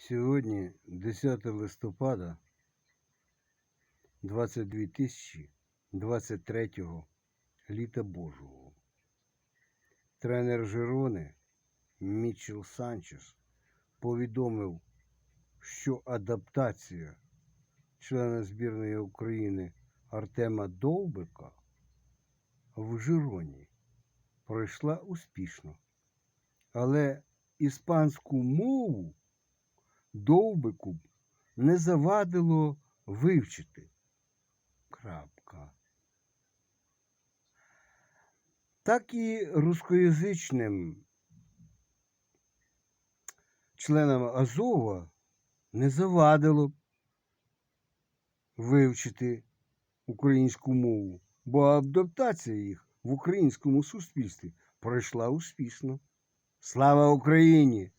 Сьогодні 10 листопада 22 тисячі 23 літа Божого. Тренер Жирони Мітчел Санчес повідомив, що адаптація члена збірної України Артема Довбика в Жироні пройшла успішно. Але іспанську мову Довбику не завадило вивчити. Крапка. Так і рускоязичним членам Азова не завадило вивчити українську мову, бо адаптація їх в українському суспільстві пройшла успішно. Слава Україні!